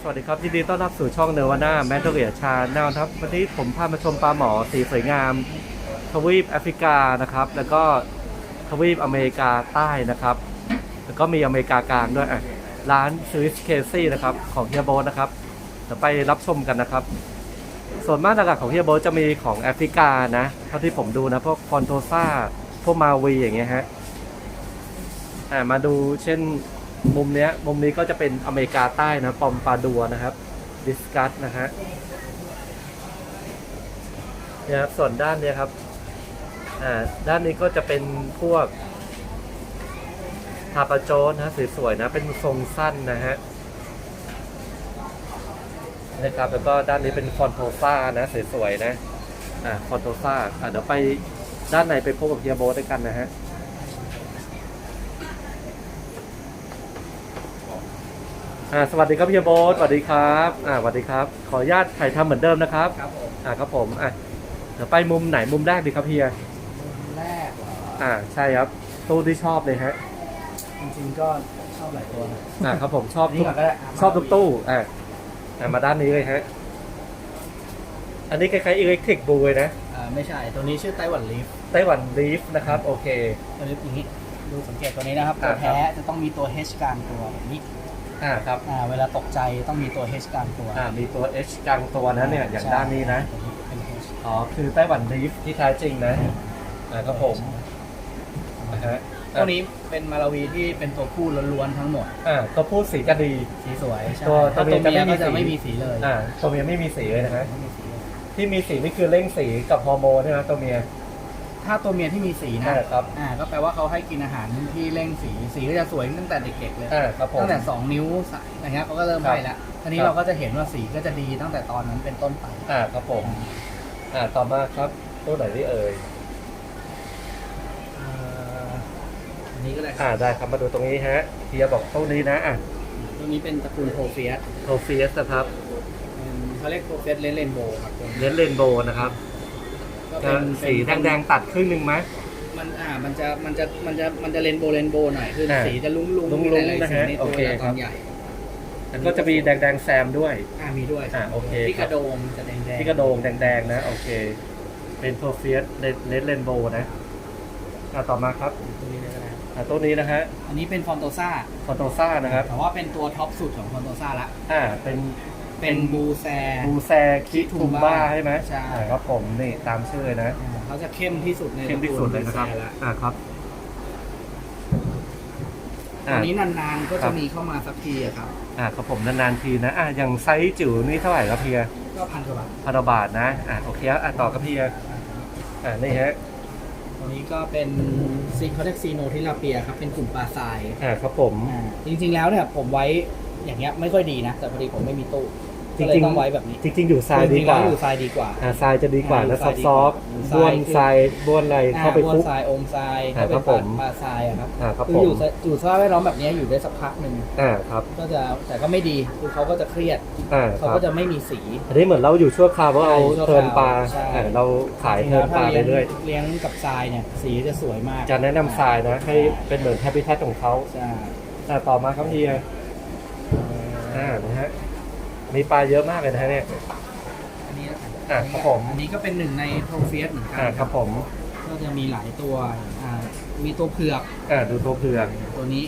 สวัสดีครับยินดีต้อนรับสู่ช่องเนวาน่าแมทเทอร์ชาแนลครับ วันนี้ผมพามาชมปลาหมอสีสวยงาม ทวีปแอฟริกานะครับ แล้วก็ทวีปอเมริกาใต้นะครับ แล้วก็มีอเมริกากลางด้วยอะร้านสวิสเคซี่นะครับของเฮียโบนะครับเดี๋ยวไปรับชมกันนะครับ ส่วนมากหลักๆของเฮียโบจะมีของแอฟริกานะเท่าที่ผมดูนะพวกคอนโทซ่าพวกมาวีอย่างเงี้ยฮะอ่ามาดูเช่น มุมเนี้ยมุมนี้ก็จะเป็นอเมริกาใต้นะปอมปาดัวนะครับดิสกัสนะฮะเนี่ยครับส่วนด้านเนี้ยครับอ่าด้านนี้ก็จะเป็นพวกทาปาโจนนะสวยๆนะเป็นทรงสั้นนะฮะนะครับแล้วก็ด้านนี้เป็นคอนโทซ่านะสวยๆนะอ่าคอนโทซ่าอ่าเดี๋ยวไปด้านในไปพบกับเฮียโบด้วยกันนะฮะ อ่าสวัสดีครับพี่โบทสวัสดีครับอ่าสวัสดีครับ ขออนุญาตถ่ายทำเหมือนเดิมนะครับครับผมอ่าครับผมอะเดี๋ยวไปมุมไหนมุมแรกดีครับเฮียแรกเหรออ่าใช่ครับตู้ที่ชอบเลยฮะจริงๆก็ชอบหลายตัวนะอ่าครับผมชอบนี่ทุกก่อนก็ได้ะชอบทุกตู้อ่าอ่ามาด้านนี้เลยฮะอันนี้คล้ายๆอิเล็กทริกบูเลยนะอ่าไม่ใช่ตัวนี้ชื่อไต้หวันลีฟไต้หวันลีฟนะครับโอเค ตัวนี้อย่างนี้ดูสังเกตตัวนี้นะครับอ่าตัวแท้จะต้องมีตัว H กลางตัวแบบนี้ อ่าครับอ่าเวลาตกใจต้องมีตัว H กลางตัวอ่ามีตัว H กลางตัวนะเนี่ยอย่างด้านนี้นะตัวเป็น H อ๋อคือไต้หวันลีฟที่แท้จริงนะอ่าครับผมนะฮะตัวนี้เป็นมาลาวีที่เป็นตัวผู้ล้วนๆทั้งหมดอ่าตัวพูดสีจะดีสีสวยใช่ตัวถ้าตัตัววเมีเมียยจะก็จะไม่ไม่มีมีสีสีเลยอ่าตัวเมียไม่มีสีเลยนะฮะไม่มีสีเลยที่มีสีนี่คือเร่งสีกับฮอร์โมนใช่ไหมตัวเมีย ถ้าตัวเมียที่มีสีนะใช่ครับอ่าก็แปลว่าเขาให้กินอาหารที่เร่งสีสีก็จะสวยตั้งแต่เด็กๆเลยอ่าครับผมตั้งแต่2นิ้วอย่างเงี้ยเขาก็เริ่มครับให้แล้วทีนี้ครับเราก็จะเห็นว่าสีก็จะดีตั้งแต่ตอนนั้นเป็นต้นไปอ่าครับผมอ่าต่อมาครับตัวไหนที่เอ่ยอ่าอันนี้ก็ได้อ่าได้ครับมาดูตรงนี้ฮะเฮียบอกตัวนี้นะอะตัวนี้เป็นตระกูลโพเฟียสโทเฟียสนะครับเขาเรียกโพเฟียสเลนเรนโบครับตัวนี้เลนเลนโบนะครับก็จะ เป็นสีแดงๆตัดครึ่งหนึ่งไหมมันอ่ามันจะมันจะมันจะมันจะเรนโบเรนโบหน่อยคืออ่าสีจะลุ้งๆลุ้งๆมีหลายๆนะสีฮะในโอตัวเคเวลาคตรัอบนใหญ่แล้วก็จะมีแดงๆแซมด้วยอ่ามีด้วยอ่าโอเคที่คกรับระโดงจะแดงๆที่กระโดงแดงๆนะโอเคเป็นโทเฟียสเลนเลนโบนะอ่าต่อมาครับตัวนี้เลยก็ได้อ่าตัวนี้นะฮะอันนี้เป็นฟอนโตซ่าฟอโตซ่านะครับแต่ว่าเป็นตัวท็อปสุดของฟอนโตซ่าละอ่าเป็น เป็นบูแซ บูแซคิทูบ้าใช่ไหมใช่ อ่าครับผมนี่ตามชื่อเลยนะอ่าเขาจะเข้มที่สุดในเข้มที่สุดเลยนะครับตระกูลอ่าครับตอ่าอนนี้นานๆก็ครัจะบ มีเข้ามาสักทีอะครับ อ่าครับผมนานๆทีนะอ่าอย่างไซส์จิ๋วนี่เท่าไหร่ครับเพียก็พันกว่าบาทพันบาทนะอ่าโอเคอะต่อครับเพียอ่านี่ฮะตัวนี้ก็เป็นซีเขาเรียกซีโนทิลาเปียครับเป็นกลุ่มปลาทรายอ่าครับผม อ่าจริงๆแล้วเนี่ยผมไว้อย่างเงี้ยไม่ค่อยดีนะ แต่พอดีผมไม่มีตู้ จริก็งๆเลยต้องไว้แบบนี้จริง ๆ อยู่ทรายดีจริงๆกว่าแล้วอยู่ทรายดีกว่าอ่าทรายจะดีกว่าอ่านะอยู่ซอฟทรายต์ดีซอฟกว่าต์บ้วนทรายบ้วนอะไรอ่าเข้าไปบ้วคลุนกทรายอมทรายอ่าถ้าเป็ครันบปผลามปลาทรายอะครับอ่าครับคืผอมอยู่อยู่สภาพแวดล้อมแบบนี้อยู่ได้สักพักหนึ่งอ่าครับ ก็จะแต่ก็ไม่ดีคือเขาก็จะเครียดอ่าคเขารับก็จะไม่มีสีอันนี้เหมือนเราอยู่ชั่วคราวเพราะเอาใช่ชั่วคราวเทิร์นปลาใช่อ่าเราขายเทิร์นปลาไปเรื่อยเลี้ยงกับทรายเนี่ยสีจะสวยมากจะแนะนำทรายนะให้เป็นเหมือนแฮปปี้แทของเขาใช่อ่าต่อมาครับเฮียอ่านะฮะ มีปลาเยอะมากเลยนะฮะเนี่ย อันนี้แล้วกันอ่าครับผม อันนี้ก็เป็นหนึ่งในโทเฟียสเหมือนกัอ่าครับผมก็จะมีหลายตัวอ่ามีตัวเผือกอ่าดูตัวเผือก ตัวนี้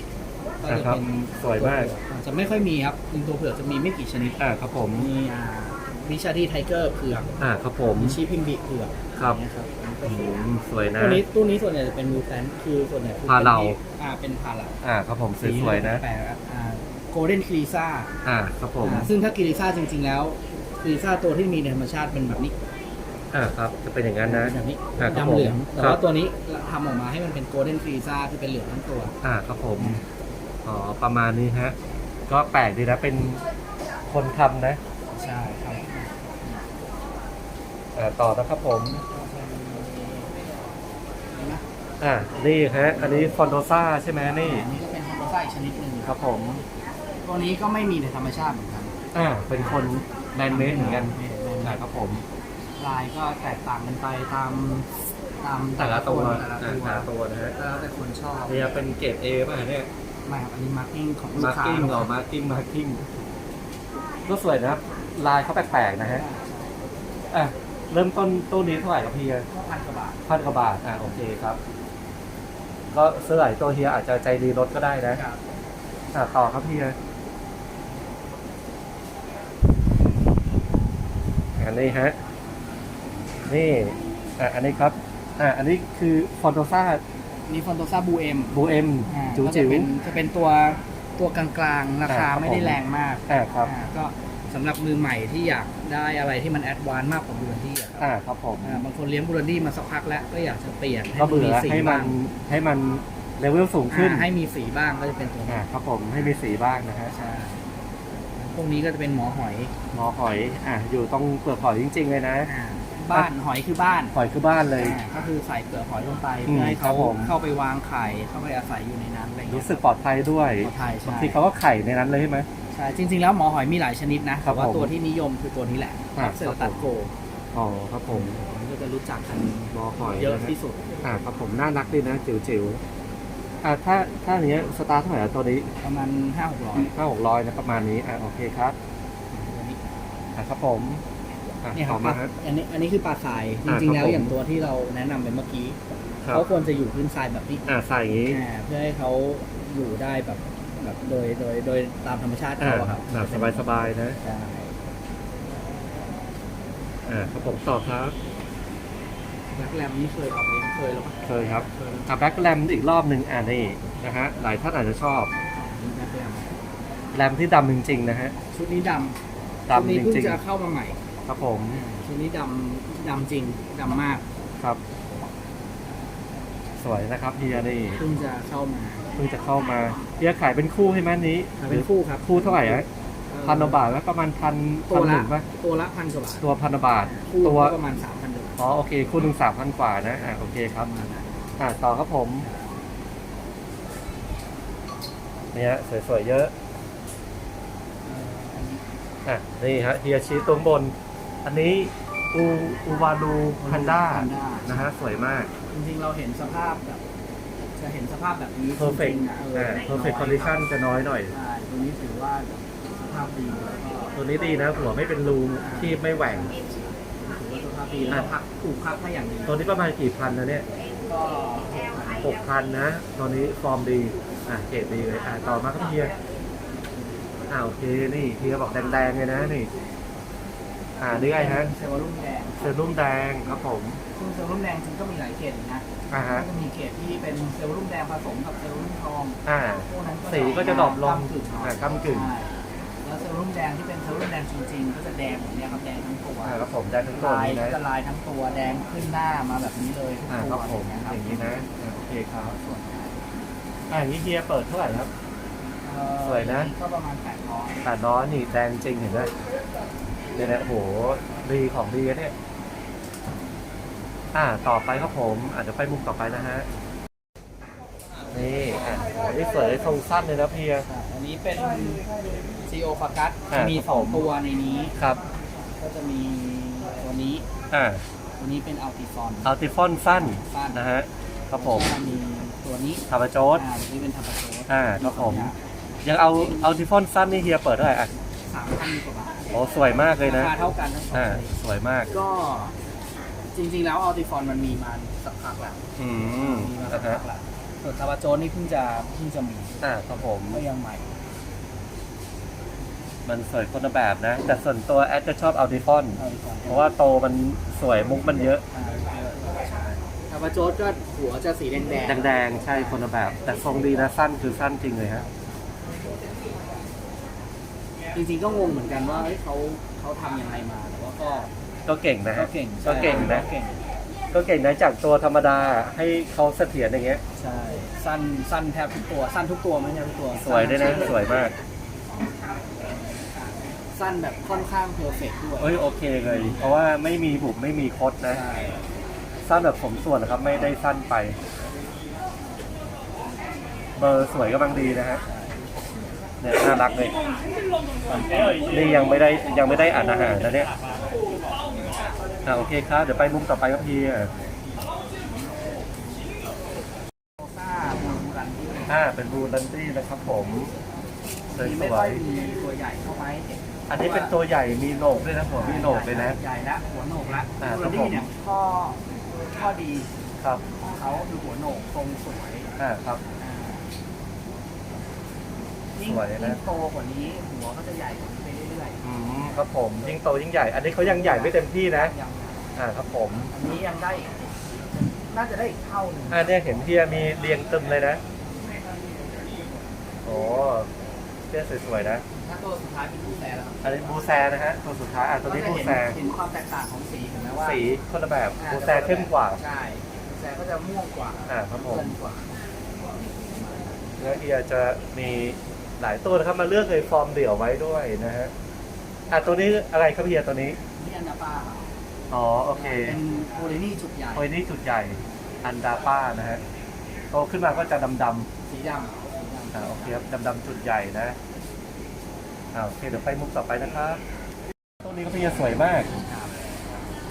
ก็อ่าจะครับเป็นสวยมาก อ่าจะไม่ค่อยมีครับจริงตัวเผือกจะมีไม่กี่ชนิดอ่าครับผม มีอ่าวิชาที่ไทเกอร์เผือกอ่าครับผม มีชีพิมบิเผือกครับ อย่างเงี้ยครับอืมสวยนะ ตัวนี้ตัวนี้ส่วนใหญ่จะเป็นมูแฟนคือส่วนใหญ่คือพาเราอ่าเป็นพาเราอ่าครับผมสวยๆนะ แปลกๆอ่าโก ลเด้นคลีซ่าอ่าครับผมซึ่งถ้ากิริซ่าจริง ๆ แล้วกิริซ่าตัวที่มีในธรรมชาติเป็นแบบนี้อ่าครับจะเป็นอย่างนั้นนะแบบนี้อ่าครับดำเหลืองผมแต่ครับว่าตัวนี้ทำออกมาให้มันเป็นโกลเด้นคลีซ่าคือเป็นเหลืองทั้งตัว อ่าครับผมอ๋อประมาณนี้ฮะ ก็แปลกดีนะเป็นคนทำนะ ใช่ครับอ่าต่อนะครับผมเห็นไหมอ่านี่ฮะ อันนี้ฟอนโดซ่าใช่ไหมนี่อันนี้ก็เป็นคอมโบซ่าอีกชนิดหนึ่งครับผม ตัวนี้ก็ไม่มีในธรรมชาติเหมือนกันอ่าเป็นคนแมนเมดเหมือนกันแมนเมดอ่าครับผม ลายก็แตกต่างกันไปตามตามแต่ละตัวแต่ละอ่าตัวแต่ละตัวนะฮะแล้วแต่คนชอบเนี่ยเป็นเกรดเอป่ะเนี่ยไม่ครับอันนี้มาร์กิ้งของลูมากร์ค้ากิ้งเหรอมาร์กิ้งมาร์กิ้งก็สวยนะครับลายเขาแปลกๆนะฮะอะเริ่มต้นตู้นี้เท่าไหร่ครับเฮียก็พันกว่าบาทพันกว่าบาทอะโอเคครับ ก็เสื้อไหลตัวเฮียอาจจะใจดีลดก็ได้นะครับ อะต่อครับเฮีย อันนี้ฮะ นี่อะอันนี้ครับ อะอันนี้คือฟอนโตซ่านี่ฟอนโตซาบูเอ็มบูเอ็มจิ๋วจิ๋วจะเป็นตัวตัวกลางๆ ราคาอ่าครับไม่ได้แรงมากอะครับ อ่าก็สำหรับมือใหม่ที่อยากได้อะไรที่มันแอดวานซ์มากกว่าบูรันดี้อะครับอะครับผม อ่าบางคนเลี้ยงบูรันดี้มาสักพักแล้วก็อยากจะเปลี่ยนให้ก็มันเบื่มีอสีให้มับ้านงให้มันเลเวลสูงขึ้นอ่าให้มีสีบ้างก็จะเป็นตัวนี้อะครับผมให้มีสีบ้างนะฮะ ใช่พ วกนี้ก็จะเป็นหมอหอยหมอหอยอะอยู่ตรงเปลือกหอยจริง ๆ เลยนะ อ่าบ้านหอยคือบ้านหอยคือบ้านเลย อ่าก็คือใส่เปลือกหอยลงไปอืมเพื่อให้ครัเขาบผม เข้าไปวางไข่เข้าไปอาศัยอยู่ในนั้นอะไรอย่างเงี้รู้ยสึกปลอดภัยด้วยปลอดภัยใช่บางทีเขาก็ไข่ในนั้นเลยใช่ไหม ใช่จริง ๆ แล้วหมอหอยมีหลายชนิดนะครัแต่บว่าผมตัวที่นิยมคือตัวนี้แหละอ่าเซลตัดโกอ๋อครับผมมันก็จะรู้จักกันหมอหอยเยอะนฮที่สุด อ่าครับผมน่ารักดีนะจิ๋วจิ๋วๆ อ่าถ้าถ้าอย่างเงี้ยสตาร์ทเท่าไหร่อะตัวนี้ประมาณห้าหกร้อยห้าหกร้อยนะประมาณนี้อ่าโอเคครับอ่าครับผมอ่าเนี่ยคต่รัอบมาครับอันนี้อันนี้คือปลาทรายจอ่าริงๆ แล้วครับผม อย่างตัวที่เราแนะนำไปเมื่อกี้ครับเขาควรจะอยู่พื้นทรายแบบนี้อ่าใส่อย่างงี้ อ่าเพื่อให้เขาอยู่ได้แบบแบบโดยโดยโดยตามธรรมชาติอ่าเขาอะครับแบบสบายๆนะ ใช่อ่าครับผมต่อครับ แบล็กแรมนี่เคยออกเลี้ยงเคยแล้วปะเคยครับเคยอ่าแบ็คแรมอีกรอบหนึ่งอ่านี่นะฮะหลายท่านอาจจะชอบแบล็กแรมแรมที่ดำจริงๆนะฮะชุดนี้ดำดำชุดนี้จเพิ่งริงจะเข้ามาใหม่ ๆครับผมชุดนี้ดำดำจริงดำมากครับ สวยนะครับเฮียนี่เพิ่งจะเข้ามาเพิ่งจะเข้ามาเฮียขายเป็นคู่ให้ไหมนี้เป็นคู่ครับคู่เท่าไหร่ฮะพันกว่าบาทไหมประมาณพันตัวพันหละนึ่งป่ะตัวละพันกว่าบาทตัวพันบาทคู่ตัวก็ประมาณสามพันเดื อนอ๋อโอเค คู่หนึ่งสามพันกว่านะอ่าโอเคครับประมาณนั้นอ่าต่อครับผมเนี่ยสวยๆเยอะอะนี่ฮะเฮียชี้ตรงบน อันนี้อูอูวาลูแพนด้าแพนด้านะฮะสวยมาก จริงๆเราเห็นสภาพแบบ จะเห็นสภาพแบบนี้ perfect จริงๆอะเออ่าอ perfect condition จะน้อยหน่อย ใช่ตัวนี้ถือว่าสภาพดีแล้วก็ตัวนี้ดีนะ หัวไม่เป็นรูที่ไม่แหว่งถื อว่าสภาพดีแล้วก็พักถูกพักให้อย่างดีตัวนี้ประมาณกี่พันนะเนี่ยก็หกพันนะตัวนี้ฟอร์มดี อะเกรดดีเลยอะต่อมาครับเฮียอ่าโอเคนี่เฮียบอกแดงๆเลยนะนี่อ่านี่ไงฮะเซลล์รุ่มแดงเซรุ่มแดงครับผมซึ่งเซลล์รุ่มแดงจริงก็มีหลายเกรดอีกนะอ่าฮะก็จะมีเกรดที่เป็นเซลล์รุ่มแดงผสมกับเซลล์รุ่มทองอ่าพวกนั้นสีก็จะดรอปลงกำกึ่งหน่อยอ่ากำกึ่งใช่ แล้วเซลล์รุ่มแดงที่เป็นเซลล์รุ่มแดงจริงๆ ก็จะแดงแบบเนี้ยครับแดงทั้งตัวอ่าครับผมได้ทั้งตัวลายนี้ก็นะจะลายทั้งตัวแดงขึ้นหน้ามาแบบนี้เลยทุกอ่าตัวครับผมนะอย่างนี้นะอ่าโอเคครับ ส่วนอ่าอย่างนี้เฮียเปิดเท่าไหร่ครับ เอ่อสวยนะ ก็ประมาณแปดร้อยแต่น้อยนี่แดงจริงเห็นไหมเนี่ยนะโอ้โหดีของดีนะเนี่ย อ่า ต่อไปครับผม อาจจะไปมุมต่อไปนะฮะ นี่ อะโหนี่สวยทรงสั้นเลยนะเพีย อันนี้เป็นซีโอฟากัสอ่ามีครับสองผมตัวในนี้ ครับก็จะมีตัวนี้ อ่าตัวนี้เป็นอัลติฟอน อัลติฟอนสั้นสั้น นะฮะครับผมแล้วก็มีตัวนี้ทาบาโจสอ่าตัวนี้เป็นทับปะโชอ่าครับผม ยังเอาอัลติฟอนสั้นนี่เฮียเปิดเท่าไหร่อะสามพันกว่าบาทโอ้สวยมากเลยนะราคาเท่ากันทั้งสองอ่าตัวสวยมาก ก็จริงๆแล้วอัลติฟอนมันมีมาสักพักแล้วอืมมีมาสันะกฮะพักแล้ว ส่วนทาบาโจนี่เพิ่งจะเพิ่งจะมีอ่าครับผม ก็ยังใหม่ มันสวยคนละแบบนะ แต่ส่วนตัวแอดจะชอบอัลติฟอนอัลติฟอนเพราะว่าโตมันสวยมุกมันเยอะทาบาโจก็หัวจะสีแดงแดงแดงๆ ใช่คนละแบบ แต่ทรงดีนะสั้นคือสั้นจริงเลยฮะ จริงๆก็งงเหมือนกันว่าเฮ้ยเขาเขาทำยังไงมาแต่ว่าก็ ก็เก่งนะก็ฮะเก่งก็เก่งนะ เก่ง ก็เก่งนะจากตัวธรรมดาให้เขาเสถียรอย่างเงี้ย ใช่สั้นสั้นแทบทุกตัว สั้นทุกตัวไม่ใช่ทุกตัวสวยด้วยนะสวยมากสั้นแบบค่อนข้างเพอร์เฟกด้วยเอ้ยโอเคเลย เพราะว่าไม่มีบุบไม่มีคดนะ ใช่สั้นแบบสมส่วนนะครับ ไม่ได้สั้นไป เบอร์สวยกำลังดีนะฮะเนี่ยน่ารักเลยนี่ยังไม่ได้ยังไม่ได้อ่านอาหารนะเนี่ย อ่าโอเคครับ เดี๋ยวไปมุมต่อไปครับพี่อะโซซ่าบูรันที่อ่าเป็นบูลันตี้นะครับผมสวยนี่สไม่วค่อยยมีตัวใหญ่เข้ามาให้เห็นอันนี้เป็นตัวใหญ่มีโหนกด้วยนะหัวมีโหนกเลยนะ ใหญ่ละหัวโหนกละอ่าตัวครับผมนี้เนี่ยข้อข้อดีครับของเขาคือหัวโหนกทรงสวยอ่าครับ อ่ายิ่งสวยนะ ยิ่งโตกว่านี้หัวก็จะใหญ่กว่านี้ไปเรื่อยอืมครับผมยิ่งโตยิ่งใหญ่ อันนี้เขายังใหญ่ไม่เต็มที่ๆนะยังอ่าครับผมอันนี้ยังได้อีกน่าจะได้อีกเท่าหนึ่งอ่าเนี่ยเห็นเพียมีเรียงตึมเลยนะโอ้เพียสวยๆนะ ถ้าตัวสุดท้ายเป็นผู้แสแล้วอันนี้บูแซนะฮะตัวสุดท้ายอะตัวนี้ก็บูจะแซเห็นเห็นความแตกต่างของสีเห็นไหมว่าสีคนละแบบอ่าบูแซเข้มกว่าใช่บูแซก็จะม่วงกว่าอ่าครับผม เงินกว่า แล้วเฮียจะมีหลายตัวนะครับมาเลือกเลยฟอร์มเดี่ยวไว้ด้วยนะฮะ อะตัวนี้อะไรครับเฮียตัวนี้ นี่อันดาป้าครับอ๋อ โอเคเป็นโพลินี่จุดใหญ่ โอ้ยนี่จุดใหญ่อันดาป้านะฮะโตขึ้นมาก็จะดำดำสีดำสีดำๆอ่าโอเคครับดำดำๆจุดใหญ่นะอ่าโอเคเดี๋ยวไปมุกต่อไปนะครับตัวนี้ก็เฮียสวยมากครับ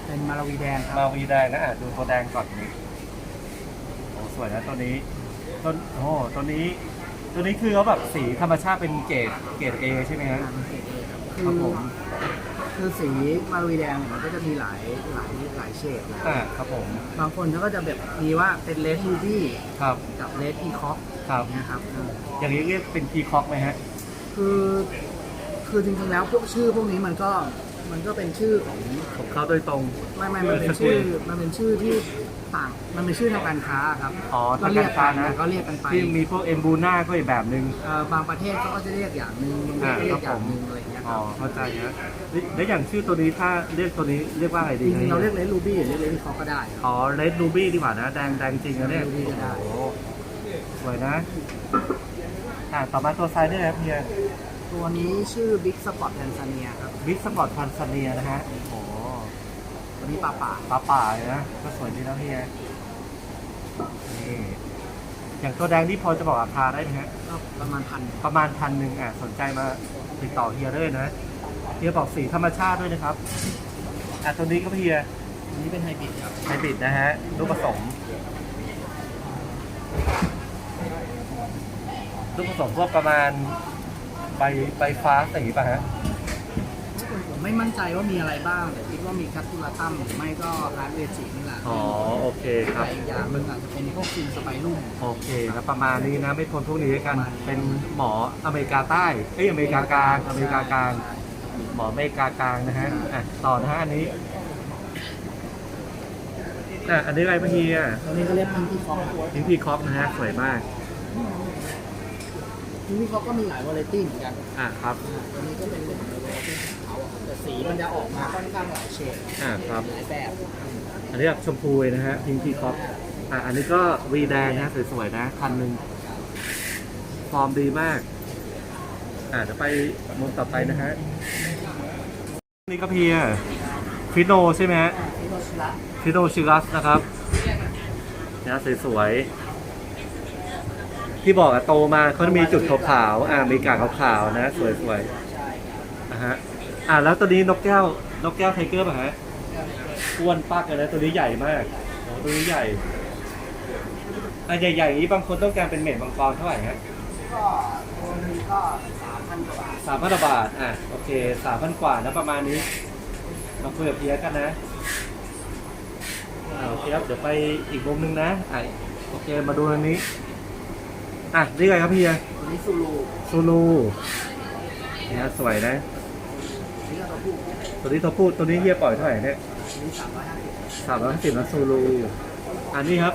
เป็นมาลาวีแดงคมารับวีแดงนะอะดูตัวแดงก่อนนี่โอ้สวยนะตัวนี้ต้นโอ้ตัวนี้ ตัวนี้คือเขาแบบสีธรรมชาติเป็นเกรดเกรดเอใช่ไหมฮะอ่าเป็นเกรด A ครับคคืรับอผมคือสีมาลาวีแดงเนี่ยมันก็จะมีหลายหลายหลายเฉดหลายอ่าครับผมบางคนเขาก็จะแบบมีว่าเป็นเลดรูบี้ครับกับเลดอีคอกครับนะครับอ่าอย่างนี้เรียกเป็นพีคอกไหมฮะ คือ คือจริงๆแล้วพวกชื่อพวกนี้มันก็ มันก็เป็นชื่อของของเขาโดยตรง ไม่ไม่มันเป็นชื่อมันเป็นชื่อที่ต่างมันเป็นชื่อทางการค้าครับอ๋อก็ทางเรีกายรกค้ากันนะก็เรียกกันไปที่มีพวกเอมบูน่าก็อีกแบบหนึ่งเอ่อบางประเทศเขาก็จะเรียกอย่างหนึ่งบางประเทศก็เรียกอย่างหนึ่งอะไรอย่างเงี้ยคอ๋อรับเข้าใจฮะแล้วอย่างชื่อตัวนี้ถ้าเรียกตัวนี้เรียกว่าอะไรจดีริงๆเราเรียกเลดรูบี้หรือเรียกเลดอีคอกก็ได้ครับ อ๋อเลดรูบี้ดีกว่านะแดงแดงจริงนะเนี่ย Red Ruby ก็ได้ โอ้โหสวยนะอ่าต่อมาตัวซ้ายนี่นะครับเฮีย ตัวนี้ชื่อบิ๊กสปอร์ตแทนซาเนียครับบิ๊กสปอร์ตพันซาเนียนะฮะ โอ้ตัวนี้ป่าป่าป่าป่าเลยนะ ก็สวยดีนะเฮียนี่ อย่างตัวแดงนี่พอจะบอกราคาได้ไหมฮะ ก็ประมาณพันประมาณพันหนึ่งอะ สนใจมาติดต่อเฮียได้เลยนะ เฮียบอกสีธรรมชาติด้วยนะครับ อะตัวนี้ก็เฮีย อันนี้เป็นไฮบริดครับ ไฮบริดนะฮะลูกผสมลูกผสมพวกประมาณ ใบใบฟ้าสีป่ะฮะ ผมไม่มั่นใจว่ามีอะไรบ้าง แต่คิดว่ามีคัตตูราตัมหรือไม่ก็ฮาร์ดเวจินี่แหละอ๋อโอเคครับ แต่อีกอย่างหนึ่งอาจจะเป็นพวกซินสไปรุ่ม โอเคครับประมาณนี้นะไม่ทนพวกนี้กัน เป็นหมออเมริกาใต้ เอ้ยอเมริกากลางอเมริกากลาง หมออเมริกากลางนะฮะอะต่อนะฮะอันนี้อะอันนี้อะไรพะเฮียตัวนี้ก็เรียกพิงกี้คอกพิงพีคอปนะฮะสวยมาก พิงกี้คอกก็มีหลายวาไรตี้เหมือนกันอะครับตัวนี้ก็เป็นหนึ่งในวาไรตี้ของเขาอะแต่สีมันจะออกมาค่อนข้างหลายเฉดอะครับ หลายแบบอันนี้แบบชมพูเลยนะฮะพิงพีคอปอะอันนี้ก็วีแดงนะฮะสวยๆนะ คันหนึ่งฟอร์มดีมาก อะเดี๋ยวไปมุมต่อไปนะฮะ นี่ก็เพียฟิโนใช่ไหมฮะฟิโนชิระฟิโนชิรัสนะครับนะสวยๆ ที่บอกอะโตมาเขาจะมีจุดขาวๆอ่ามีกากขาวๆนะ สวยใช่ครับๆนะฮะอ่าแล้วตัวนี้นกแก้วนกแก้วไทเกอร์ป่ะฮะอ้วนปักเลยนะตัวนี้ใหญ่มากโอ้ตัวนี้ใหญ่อะใหญ่ๆอย่างนี้บางคนต้องการเป็นเม็ดมังกรเท่าไหร่ฮะก็ตัวนี้ก็สามพันกว่าบาทสามพันบาทอะโอเคสามพันกว่านะประมาณนี้มาคุยกับเพียกันนะอ่าโอเคครับเดี๋ยวไปอีกมุมนึงนะอะโอเคมาดูอันนี้ อะนี่ไงครับเพียตัวนี้ซูรูซูลูเนี่ยสวยนะ นี่ก็ตัวผู้ตัวนี้ตัวพูดตัวนี้เฮียปล่อยเท่าไหร่เนี่ยตัวนี้สามร้อยห้าสิบสามร้อยสิบนะซูลูอันนี้ครับ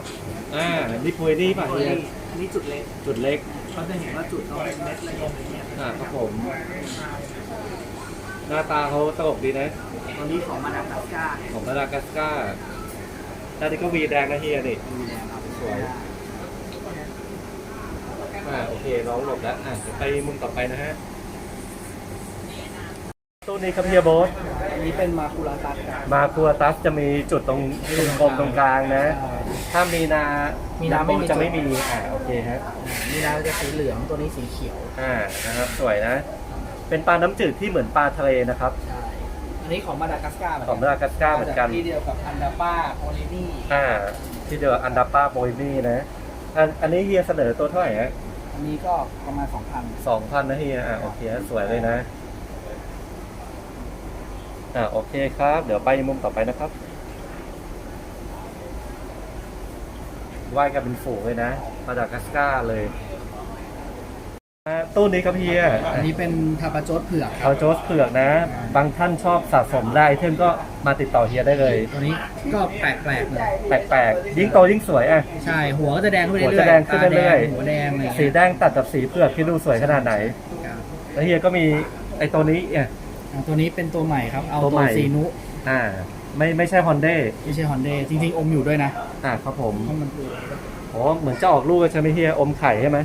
อ่านี่ปุยนี่ป่ะตัวเฮียนี้อันนี้จุดเล็กจุดเล็กเขาจะเห็นว่าจุดเขาเป็นเม็ดละเอียดละเอียดอ่าครับผม หน้าตาเขาตลกดีนะตัวนี้ของมาดากัสการ์ของมาดากัสการ์ด้านนี้ก็วีแดงนะเฮียนี่ดูแลครับสวย อ่าโอเคน้องหลบแล้วอะเดี๋ยวไปมุมต่อไปนะฮะตู้นี้ครับเฮียโบสอันนี้เป็นมาคูราตัสครับ มาคัวตัสจะมีจุดตรงตรงกลมตรงกลางนะ ถ้ามีนามีนาไม่มี จะไม่มีอ่าโอเคฮะนี่นะจะสีเหลืองตัวนี้สีเขียวอ่านะครับสวยนะ เป็นปลาน้ำจืดที่เหมือนปลาทะเลนะครับ ใช่อันนี้ของมาดากัสการ์ของมาดากัสการ์เหมือนกัน ที่เดียวกับอันดาป้าโพลินีอ่าที่เดียวอันดาป้าโบยมี่นะอันอันนี้เฮียเสนอตัวเท่าไหร่ฮะ อันนี้ก็ประมาณสองพันสองพันนะเฮียอ่าโอเคฮะสวยเลยนะอ่าโอเคครับ เดี๋ยวไปมุมต่อไปนะครับว่ายกันเป็นฝูงเลยนะ มาจากกัสการ์เลยอ่า ตู้นี้ครับเฮียอันนี้เป็นทาปาโจดเผือกครัเอาบโจสเผือกนะ บางท่านชอบสะสมได้ไอเทมก็มาติดต่อเฮียได้เลย ตัวนี้ก็แปลกๆเลยแปลกๆ ยิ่งโตยิ่งสวยอะ ใช่หัวก็จะแดงขึ้นไปหัวเรื่อยๆจะแดงขึ้นเรื่อยๆตาแดงหัวแดงอะไรอย่างสีเงี้ยแดงตัดกับสีเผือกที่ดูสวยขนาดไหน ครับแล้วเฮียก็มีไอตัวนี้อะ อ่าตัวนี้เป็นตัวใหม่ครับเอาตัวตัใหม่วซีนุอ่า ไม่ไม่ใช่ฮอนเด้ไม่ใช่ฮอนเดจริงๆอมอยู่ด้วยนะอ่าครับผมเพราะมันคือโอ้เหมือนจะออกลูกใช่ไหมเฮียอมไข่ใช่ไหม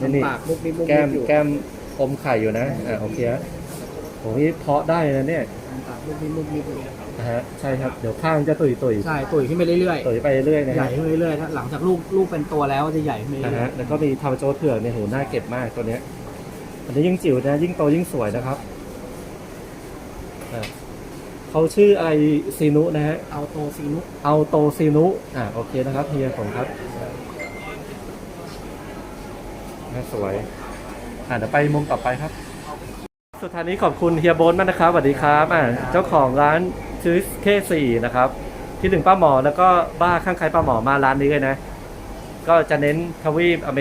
นี่นี่ปากมุกนิดมุกแก้นิมดอยู่แก้มอมไข่อยู่นะ อ่าโอเคฮะโอ้ยเพาะได้นะเนี่ยปากมุกนิดมุกนิดอยู่นะฮะ ใช่ครับ เดี๋ยวข้างจะตุยตุยใช่ตุ๋ยขึ้นไปเรื่อยตุยไปเรื่อยๆนะๆใหฮะญ่ขึ้นไปเรื่อยๆถ้าหลังจากลูกลูกเป็นตัวแล้วจะใหญ่ขึ้นไปนะเรื่อฮะยแล้วก็มีทาโจเผือกเนี่ยโหน่าเก็บมากตัวเนี้ย อันนี้ยิ่งจิ๋วนะ ยิ่งโตยิ่งสวยนะครับอ่าเขาชื่ออะไรซีนุนะฮะ ๆเอาโตซีนุเอาโตซีนุ อ่าโอเคนะครับเฮียผมครับ น่าสวยอ่าเดี๋ยวไปมุมต่อไปครับ สุดท้ายนี้ขอบคุณเฮียโบนมากนะครับสวัสดีครับอ่าเจ้าของร้านชื่อเคสี่นะครับ ที่หนึ่งป้าหมอแล้วก็บ้าข้างใครป้าหมอมาร้านนี้เลยนะ ก็จะเน้นทวีปอเม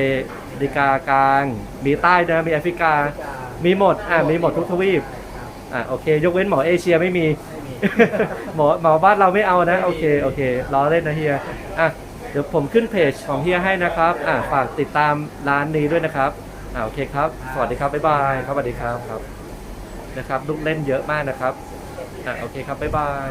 ริกากลาง มีใต้นะมีแอฟริกา มีหมดอ่ามีหมดทุกทวีปอ่าโอเค ยกเว้นหมอเอเชียไม่มี หมอหมอบ้านเราไม่เอานะ โอเคโอเคล้อเล่นนะเฮียอะ ดี๋ยวผมขึ้นเพจของเฮียให้นะครับอ่าฝากติดตามร้านนี้ด้วยนะครับอ่าโอเคครับ สวัสดีครับบ๊ายบายครับสวัสดีครับครับนะครับลูกเล่นเยอะมากนะครับอ่าโอเคครับบ๊ายบาย